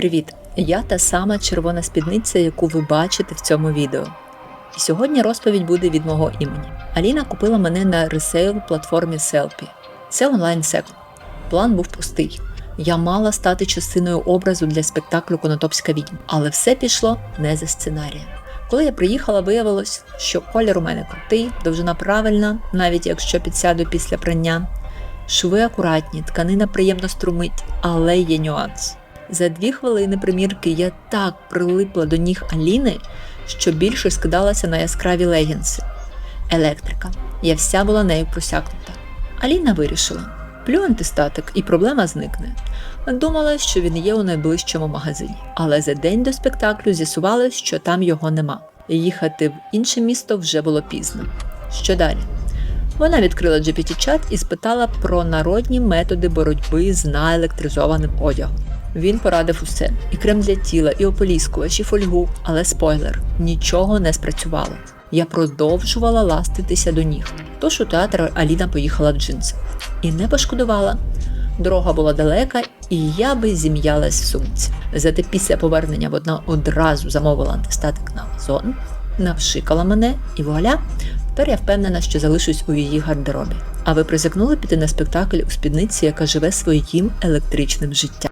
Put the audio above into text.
Привіт! Я та сама червона спідниця, яку ви бачите в цьому відео. І сьогодні розповідь буде від мого імені. Аліна купила мене на ресейл платформі Селпі. Це онлайн секонд. План був простий. Я мала стати частиною образу для спектаклю Конотопська відьма, але все пішло не за сценарієм. Коли я приїхала, виявилось, що колір у мене крутий, довжина правильна, навіть якщо підсяду після прання. Шви акуратні, тканина приємно струмить, але є нюанс. За дві хвилини примірки я так прилипла до ніг Аліни, що більше скидалася на яскраві легінси. Електрика. Я вся була нею просякнута. Аліна вирішила: плю антистатик і проблема зникне. Думала, що він є у найближчому магазині, але за день до спектаклю з'ясувалось, що там його нема. Їхати в інше місто вже було пізно. Що далі? Вона відкрила GPT-чат і спитала про народні методи боротьби з наелектризованим одягом. Він порадив усе: і крем для тіла, і ополіскувач, і фольгу, але спойлер, нічого не спрацювало. Я продовжувала ластитися до ніг. Тож у театр Аліна поїхала в джинсах. І не пошкодувала. Дорога була далека, і я би зім'ялась в сумці. Зате після повернення вона одразу замовила антистатик на Амазон, навшикала мене і вуаля, тепер я впевнена, що залишусь у її гардеробі. А ви призакнули піти на спектакль у спідниці, яка живе своїм електричним життям?